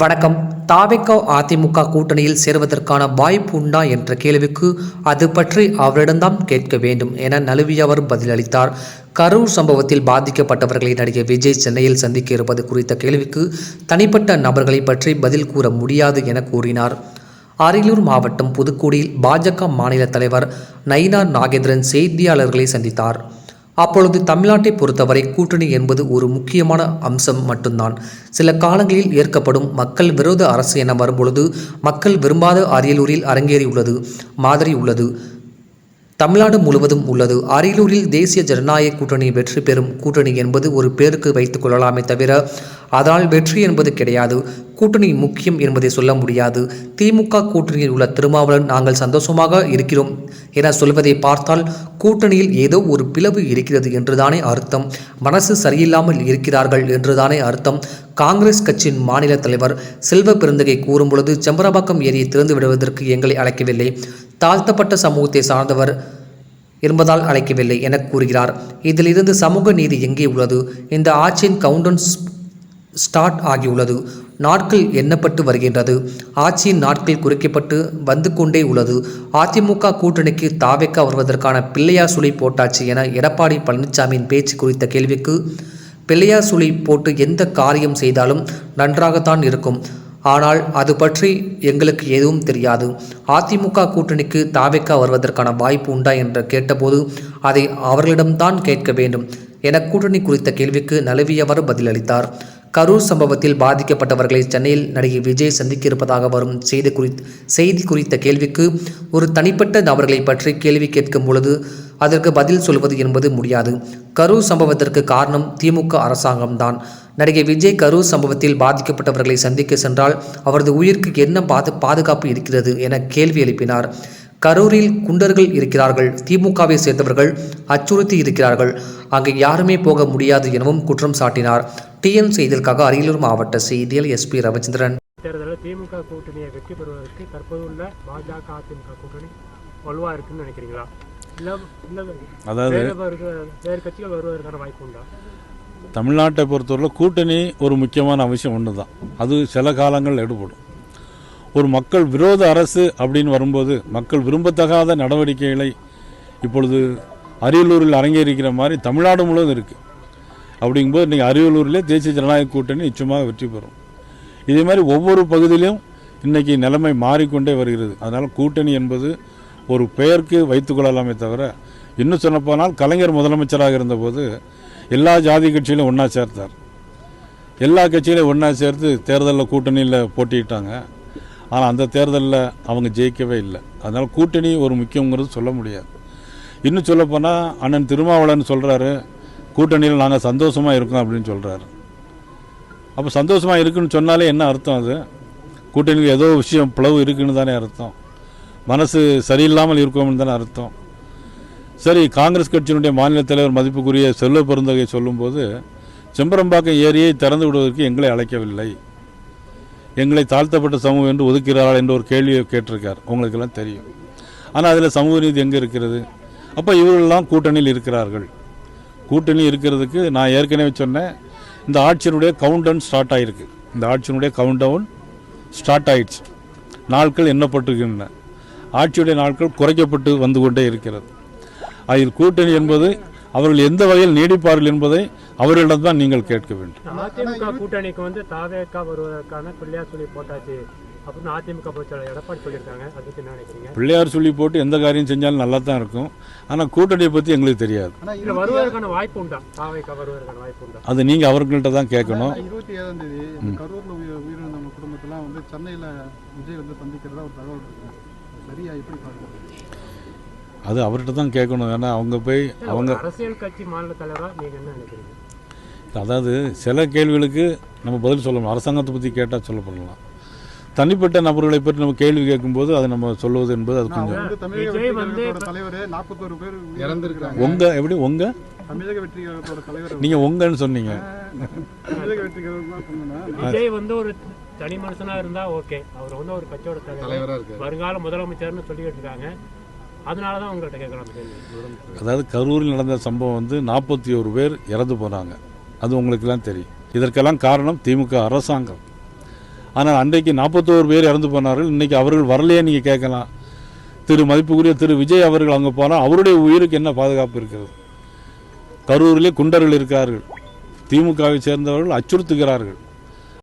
வணக்கம். தாவிக அதிமுக கூட்டணியில் சேருவதற்கான வாய்ப்பு உண்டா என்ற கேள்விக்கு அது பற்றி அவரிடம்தான் கேட்க வேண்டும் என நழுவியவர் பதிலளித்தார். கரூர் சம்பவத்தில் பாதிக்கப்பட்டவர்களை நடிகை விஜய் சென்னையில் சந்திக்க இருப்பது குறித்த கேள்விக்கு தனிப்பட்ட நபர்களை பற்றி பதில் கூற முடியாது என கூறினார். அரியலூர் மாவட்டம் புதுக்கோடியில் பாஜக மாநில தலைவர் நயினார் நாகேந்திரன் செய்தியாளர்களை சந்தித்தார். அப்பொழுது தமிழ்நாட்டை பொறுத்தவரை கூட்டணி என்பது ஒரு முக்கியமான அம்சம் மட்டும்தான். சில காலங்களில் ஏற்கப்படும் மக்கள் விரோத அரசு என வரும்பொழுது மக்கள் விரும்பாத அரியலூரில் அரங்கேறியுள்ளது மாதிரி உள்ளது. தமிழ்நாடு முழுவதும் உள்ளது. அரியலூரில் தேசிய ஜனநாயக கூட்டணி வெற்றி பெறும் கூட்டணி என்பது ஒரு பேருக்கு வைத்துக் கொள்ளலாமே தவிர அதனால் வெற்றி என்பது கிடையாது. கூட்டணி முக்கியம் என்பதை சொல்ல முடியாது. திமுக கூட்டணியில் உள்ள திருமாவளவன் நாங்கள் சந்தோஷமாக இருக்கிறோம் என சொல்வதை பார்த்தால் கூட்டணியில் ஏதோ ஒரு பிளவு இருக்கிறது என்றுதானே அர்த்தம். மனசு சரியில்லாமல் இருக்கிறார்கள் என்றுதானே அர்த்தம். காங்கிரஸ் கட்சியின் மாநில தலைவர் செல்வ பெருந்தகை கூறும்பொழுது செம்பரபாக்கம் ஏரியை திறந்து விடுவதற்கு எங்களை அழைக்கவில்லை. தாழ்த்தப்பட்ட சமூகத்தை சார்ந்தவர் என்பதால் அழைக்கவில்லை என கூறுகிறார். இதிலிருந்து சமூக நீதி எங்கே உள்ளது? இந்த ஆட்சியின் கவுண்டன்ஸ் ஸ்டார்ட் ஆகியுள்ளது. நாட்கள் எண்ணப்பட்டு வருகின்றது. ஆட்சியின் நாட்கள் குறைக்கப்பட்டு வந்து கொண்டே உள்ளது. அதிமுக கூட்டணிக்கு தாவேக்கா வருவதற்கான பிள்ளையார் சுழி போட்டாச்சு என எடப்பாடி பழனிசாமியின் பேச்சு குறித்த கேள்விக்கு பிள்ளையார் சுழி போட்டு எந்த காரியம் செய்தாலும் நன்றாகத்தான் இருக்கும். ஆனால் அது பற்றி எங்களுக்கு எதுவும் தெரியாது. அதிமுக கூட்டணிக்கு தாவேக்கா வருவதற்கான வாய்ப்பு உண்டா என்று கேட்டபோது அதை அவர்களிடம்தான் கேட்க வேண்டும் என கூட்டணி குறித்த கேள்விக்கு நழுவியவர் பதிலளித்தார். கரூர் சம்பவத்தில் பாதிக்கப்பட்டவர்களை சென்னையில் நடிகை விஜய் சந்திக்க இருப்பதாக வரும் செய்தி குறித் செய்தி குறித்த கேள்விக்கு ஒரு தனிப்பட்ட நபர்களை பற்றி கேள்வி கேட்கும் பொழுது அதற்கு பதில் சொல்வது என்பது முடியாது. கரூர் சம்பவத்திற்கு காரணம் திமுக அரசாங்கம்தான். நடிகை விஜய் கரூர் சம்பவத்தில் பாதிக்கப்பட்டவர்களை சந்திக்க சென்றால் அவரது உயிருக்கு என்ன பாது பாதுகாப்பு இருக்கிறது என கேள்வி எழுப்பினார். கரூரில் குண்டர்கள் இருக்கிறார்கள். திமுகவை சேர்ந்தவர்கள் அச்சுறுத்தி இருக்கிறார்கள். அங்கு யாருமே போக முடியாது எனவும் குற்றம் சாட்டினார். டிஎன் செய்திகளுக்காக அரியலூர் மாவட்ட செய்தியில் எஸ்பி ரவிச்சந்திரன். தேர்தலில் திமுக கூட்டணியை வெற்றி பெறுவதற்கு தற்போது உள்ள பாஜக அதிமுக கூட்டணி வலுவாக இருக்குன்னு நினைக்கிறீங்களா? இல்லை இல்லை அதாவது வேறு கட்சிகள் வருவதற்கான வாய்ப்பு உண்டா? தமிழ்நாட்டை பொறுத்தவரை கூட்டணி ஒரு முக்கியமான அவசியம் ஒன்று தான் அது சில காலங்கள் எடுபடும். ஒரு மக்கள் விரோத அரசு அப்படின்னு வரும்போது மக்கள் விரும்பத்தகாத நடவடிக்கைகளை இப்பொழுது அரியலூரில் அரங்கேறிக்கிற மாதிரி தமிழ்நாடு முழுவதும் இருக்குது அப்படிங்கும்போது இன்றைக்கி அரியலூரிலே தேசிய ஜனநாயக கூட்டணி நிச்சயமாக வெற்றி பெறும். இதே மாதிரி ஒவ்வொரு பகுதியிலும் இன்றைக்கி நிலைமை மாறிக்கொண்டே வருகிறது. அதனால் கூட்டணி என்பது ஒரு பெயருக்கு வைத்துக்கொள்ளலாமே தவிர இன்னும் சொல்லப்போனால் கலைஞர் முதலமைச்சராக இருந்தபோது எல்லா ஜாதி கட்சியிலும் ஒன்றா சேர்த்தார். எல்லா கட்சியிலும் ஒன்றா சேர்த்து தேர்தலில் கூட்டணியில் போட்டியிட்டாங்க. ஆனால் அந்த தேர்தலில் அவங்க ஜெயிக்கவே இல்லை. அதனால் கூட்டணி ஒரு முக்கியங்கிறது சொல்ல முடியாது. இன்னும் சொல்லப்போனால் அண்ணன் திருமாவளவன் சொல்கிறாரு கூட்டணியில் நாங்கள் சந்தோஷமாக இருக்கோம் அப்படின்னு சொல்கிறாரு அப்போ சந்தோஷமாக இருக்குன்னு சொன்னாலே என்ன அர்த்தம் அது? கூட்டணியில் ஏதோ விஷயம் பிளவு இருக்குன்னு தானே அர்த்தம். மனசு சரியில்லாமல் இருக்கோம்னு தானே அர்த்தம். சரி காங்கிரஸ் கட்சியினுடைய மாநில தலைவர் மதிப்புக்குரிய செல்வ பெருந்தகை சொல்லும்போது செம்பரம்பாக்கம் ஏரியை திறந்து விடுவதற்கு எங்களை அழைக்கவில்லை. எங்களை தாழ்த்தப்பட்ட சமூகம் என்று ஒதுக்கிறார்கள் என்ற ஒரு கேள்வியை கேட்டிருக்கார். உங்களுக்கெல்லாம் தெரியும். ஆனால் அதில் சமூக நீதி எங்கே இருக்கிறது? அப்போ இவர்களெல்லாம் கூட்டணியில் இருக்கிறார்கள். கூட்டணி இருக்கிறதுக்கு நான் ஏற்கனவே சொன்னேன் இந்த ஆட்சியினுடைய கவுண்டவுன் ஸ்டார்ட் ஆகிருக்கு இந்த ஆட்சியினுடைய கவுண்டவுன் ஸ்டார்ட் ஆயிடுச்சு. நாட்கள் எண்ணப்பட்டிருக்கின்றன. ஆட்சியுடைய நாட்கள் குறைக்கப்பட்டு வந்து கொண்டே இருக்கிறது. அதில் கூட்டணி என்பது அவர்கள் எந்த வகையில் நீடிப்பார்கள் என்பதை அவர்களிடம் தான் நீங்கள் கேட்க வேண்டும். அதிமுக கூட்டணிக்கு வந்து தாவேக்கா வருவதற்கான சொல்லி போட்டாச்சு. அப்படின்னு அதிமுக பொதுச்செயலாளர் எடப்பாடி சொல்லியிருக்காங்க. அதை பற்றி என்ன நினைக்கிறீங்க? பிள்ளையார் சொல்லி போட்டு எந்த காரியம் செஞ்சாலும் நல்லா தான் இருக்கும். ஆனால் கூட்டணியை பற்றி எங்களுக்கு தெரியாது. இல்லை வருவதற்கான வாய்ப்பு உண்டா? தாவேக்கா வருவதற்கான வாய்ப்பு உண்டா? அது நீங்கள் அவர்கள்ட்ட தான் கேட்கணும். இருபத்தி ஏழாம் தேதி கரூர்ல உயிர் உயிரிழந்தவங்க குடும்பத்தெல்லாம் வந்து சென்னையில விஜய் வந்து சந்திக்கிறதா ஒரு தகவல் இருக்கு. சரியா எப்படி பார்க்குறது அது அவர்கிட்ட தான் கேட்கணும். ஏன்னா அவங்க போய் அவங்க அரசியல் கட்சி மாநில தலைவராக நீங்கள் என்ன நினைக்கிறீங்க? அதாவது சில கேள்விகளுக்கு நம்ம பதில் சொல்லணும். அரசாங்கத்தை பற்றி கேட்டால் சொல்லப்படலாம். தனிப்பட்ட நபர்களை பற்றி நம்ம கேள்வி கேட்கும்போது அதை நம்ம சொல்லுவது என்பது அது கொஞ்சம் உங்கள் எப்படி உங்கள் தமிழக வெற்றி கழகத்தோட தலைவர். நீங்கள் உங்கன்னு சொன்னீங்க. தமிழக வந்து ஒரு தனி மனுஷனா இருந்தா ஓகே. அவர் வந்து ஒரு கட்சியோட தலைவர். வருங்கால முதலமைச்சர்னு சொல்லிட்டு இருக்காங்க. அதனால தான் உங்கள்கிட்ட கேட்கலாம். அதாவது கரூரில் நடந்த சம்பவம் வந்து நாற்பத்தி ஒரு பேர் இறந்து போனாங்க. அது உங்களுக்கெல்லாம் தெரியும். இதற்கெல்லாம் காரணம் திமுக அரசாங்கம். ஆனால் அன்றைக்கு நாற்பத்தோரு பேர் இறந்து போனார்கள். இன்றைக்கி அவர்கள் வரலையே நீங்கள் கேட்கலாம். திரு மதிப்புக்குரிய திரு விஜய் அவர்கள் அங்கே போனால் அவருடைய உயிருக்கு என்ன பாதுகாப்பு இருக்கிறது? கரூரிலே குண்டர்கள் இருக்கிறார்கள் திமுகவை சேர்ந்தவர்கள் அச்சுறுத்துகிறார்கள்.